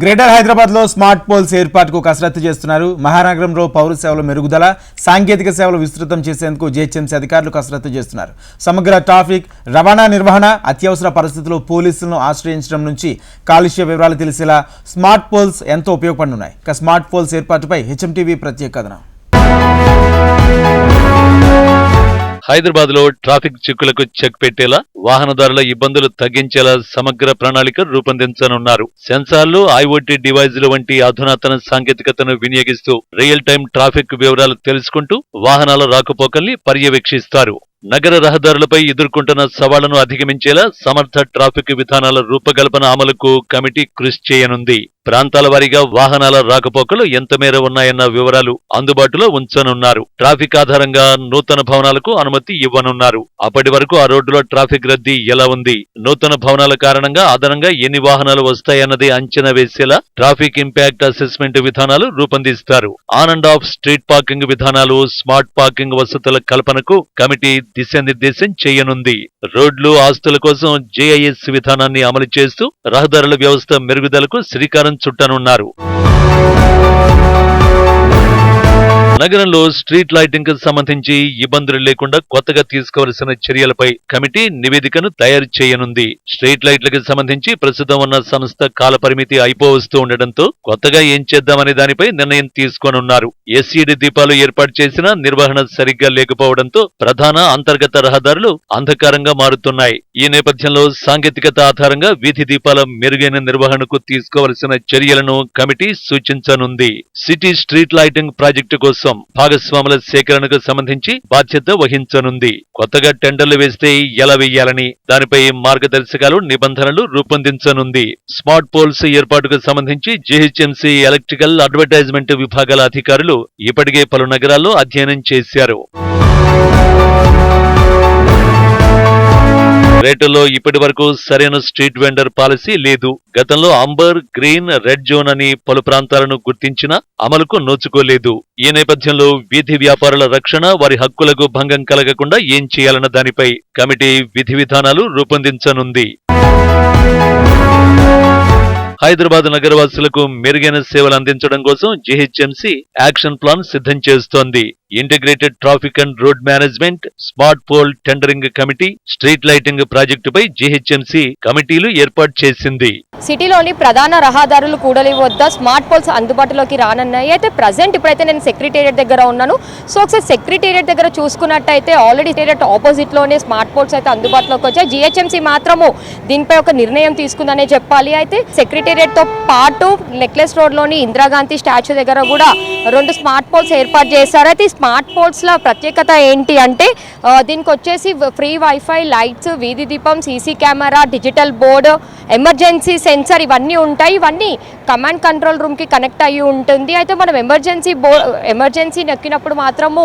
Greater హైదరాబాద్లో smart poles ఏర్పాటుకు కసరత్తు చేస్తున్నారు. మహానగరంలో పౌర సేవల మెరుగుదల సాంకేతిక సేవలు విస్తృతం చేసేందుకు జిహెచ్ఎంసీ అధికారులు కసరత్తు చేస్తున్నారు. సమగ్ర ట్రాఫిక్ రవాణా నిర్వహణ అత్యవసర పరిస్థితుల్లో పోలీసులను ఆశ్రయించడం నుంచి కాలుష్య వివరాలు తెలిసేలా స్మార్ట్ పోల్స్ ఎంతో ఉపయోగపడనున్నాయి. ఇక స్మార్ట్ పోల్స్ ఏర్పాటుపై హెచ్ఎంటీవీ ప్రత్యేక కథనం. హైదరాబాద్లో ట్రాఫిక్ చిక్కులకు చెక్ పెట్టేలా వాహనదారుల ఇబ్బందులు తగ్గించేలా సమగ్ర ప్రణాళిక రూపొందించనున్నారు. సెన్సార్లు ఐఓటీ డివైజులు వంటి అధునాతన సాంకేతికతను వినియోగిస్తూ రియల్ టైం ట్రాఫిక్ వివరాలు తెలుసుకుంటూ వాహనాల రాకపోకల్ని పర్యవేక్షిస్తారు. నగర రహదారులపై ఎదుర్కొంటున్న సవాళ్ళను అధిగమించేలా సమర్థ ట్రాఫిక్ విధానాల రూపకల్పన అమలుకు కమిటీ కృషి చేయనుంది. ప్రాంతాల వారీగా వాహనాల రాకపోకలు ఎంత మేర ఉన్నాయన్న వివరాలు అందుబాటులో ఉంచనున్నారు. ట్రాఫిక్ ఆధారంగా నూతన భవనాలకు అనుమతి ఇవ్వనున్నారు. అప్పటి వరకు ఆ రోడ్డులో ట్రాఫిక్ రద్దీ ఎలా ఉంది? నూతన భవనాల కారణంగా అదనంగా ఎన్ని వాహనాలు వస్తాయన్నది అంచనా వేసేలా ట్రాఫిక్ ఇంపాక్ట్ అసెస్మెంట్ విధానాలు రూపొందిస్తారు. On and off street parking విధానాలు స్మార్ట్ పార్కింగ్ వసతుల కల్పనకు కమిటీ దిశానిర్దేశం చేయనుంది. రోడ్లు ఆస్తుల కోసం జేఐఎస్ విధానాన్ని అమలు చేస్తూ రహదారుల వ్యవస్థ మెరుగుదలకు శ్రీకారం చుట్టనున్నారు. నగరంలో స్ట్రీట్ లైటింగ్కు సంబంధించి ఇబ్బందులు లేకుండా కొత్తగా తీసుకోవలసిన చర్యలపై కమిటీ నివేదికను తయారు చేయనుంది. స్ట్రీట్ లైట్లకు సంబంధించి ప్రస్తుతం ఉన్న సంస్థ కాలపరిమితి అయిపోవస్తూ ఉండడంతో కొత్తగా ఏం చేద్దామనే దానిపై నిర్ణయం తీసుకోనున్నారు. ఎస్సీడీ దీపాలు ఏర్పాటు చేసిన నిర్వహణ సరిగ్గా లేకపోవడంతో ప్రధాన అంతర్గత రహదారులు అంధకారంగా మారుతున్నాయి. ఈ నేపథ్యంలో సాంకేతికత ఆధారంగా వీధి దీపాల మెరుగైన నిర్వహణకు తీసుకోవలసిన చర్యలను కమిటీ సూచించనుంది. సిటీ స్ట్రీట్ లైటింగ్ ప్రాజెక్టు కోసం భాగస్వాముల సేకరణకు సంబంధించి బాధ్యత వహించనుంది. కొత్తగా టెండర్లు వేస్తే ఎలా వేయాలని దానిపై మార్గదర్శకాలు నిబంధనలు రూపొందించనుంది. స్మార్ట్ పోల్స్ ఏర్పాటుకు సంబంధించి జీహెచ్ఎంసీ ఎలక్ట్రికల్ అడ్వర్టైజ్మెంట్ విభాగాల అధికారులు ఇప్పటికే పలు నగరాల్లో అధ్యయనం చేశారు. రేటులో ఇప్పటి వరకు సరైన స్ట్రీట్ వెండర్ పాలసీ లేదు. గతంలో అంబర్ గ్రీన్ రెడ్ జోన్ అని పలు ప్రాంతాలను గుర్తించినా అమలుకు నోచుకోలేదు. ఈ నేపథ్యంలో వీధి వ్యాపారుల రక్షణ వారి హక్కులకు భంగం కలగకుండా ఏం చేయాలన్న దానిపై కమిటీ విధి విధానాలు రూపొందించనుంది. హైదరాబాద్ నగరవాసులకు మెరుగైన సేవలు అందించడం కోసం జీహెచ్ఎంసీ యాక్షన్ ప్లాన్ సిద్ధం చేస్తోంది. Integrated traffic and road management smart pole tendering committee street lighting ప్రాజెక్టుపై జీహెచ్ఎంసీ కమిటీలు ఏర్పాటు చేసింది. సిటీలోని ప్రధాన రహదారులు కూడలి వద్ద స్మార్ట్ పోల్స్ అందుబాటులోకి రానున్నాయి. అయితే ప్రజెంట్ ఇప్పుడైతే నేను సెక్రటేరియట్ దగ్గర ఉన్నాను. సో ఒకసారి సెక్రటేరియట్ దగ్గర చూసుకున్నట్టయితే ఆల్రెడీ టేరియట్ ఆపోజిట్లోనే స్మార్ట్ పోల్స్ అయితే అందుబాటులోకి వచ్చాయి. జీహెచ్ఎంసీ మాత్రము దీనిపై ఒక నిర్ణయం తీసుకుందనే చెప్పాలి. అయితే సెక్రటేరియట్తో పాటు నెక్లెస్ రోడ్లోని ఇందిరాగాంధీ స్టాచ్యూ దగ్గర కూడా రెండు స్మార్ట్ పోల్స్ ఏర్పాటు చేశారు. అయితే ఈ స్మార్ట్ పోల్స్లో ప్రత్యేకత ఏంటి అంటే దీనికి వచ్చేసి ఫ్రీ వైఫై లైట్స్ వీధి దీపం CC camera digital board emergency sensor ఇవన్నీ ఉంటాయి. ఇవన్నీ కమాండ్ కంట్రోల్ రూమ్కి కనెక్ట్ అయ్యి ఉంటుంది. అయితే మనం ఎమర్జెన్సీ బో ఎమర్జెన్సీ నొక్కినప్పుడు మాత్రము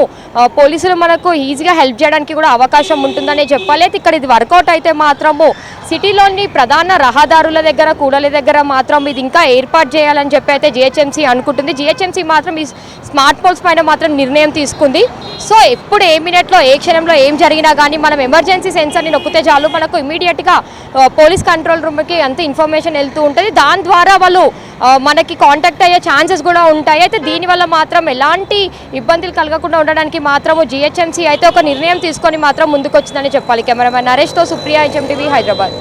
పోలీసులు మనకు ఈజీగా హెల్ప్ చేయడానికి కూడా అవకాశం ఉంటుందనే చెప్పాలి. అయితే ఇక్కడ ఇది వర్కౌట్ అయితే మాత్రము సిటీలోని ప్రధాన రహదారుల దగ్గర కూడలి దగ్గర మాత్రం ఇది ఇంకా ఏర్పాటు చేయాలని చెప్పి అయితే జిహెచ్ఎంసీ అనుకుంటుంది. జిహెచ్ఎంసీ మాత్రం ఈ స్మార్ట్ ఫోన్స్ పైన మాత్రం నిర్ణయం తీసుకుంది. సో ఎప్పుడు ఏ మినిట్లో ఏ క్షణంలో ఏం జరిగినా కానీ మనం ఎమర్జెన్సీ సెన్సర్ని నొక్కితే చాలు. మనకు ఇమీడియట్గా పోలీస్ కంట్రోల్ రూమ్కి అంత ఇన్ఫర్మేషన్ వెళ్తూ ఉంటుంది. దాని ద్వారా వాళ్ళు మనకి కాంటాక్ట్ అయ్యే ఛాన్సెస్ కూడా ఉంటాయి. అయితే దీనివల్ల మాత్రం ఎలాంటి ఇబ్బందులు కలగకుండా ఉండడానికి మాత్రము జిహెచ్ఎంసీ అయితే ఒక నిర్ణయం తీసుకొని మాత్రం ముందుకు వచ్చిందని చెప్పాలి. కెమెరామెన్ నరేష్తో సుప్రియా హెచ్ఎంటీవీ హైదరాబాద్.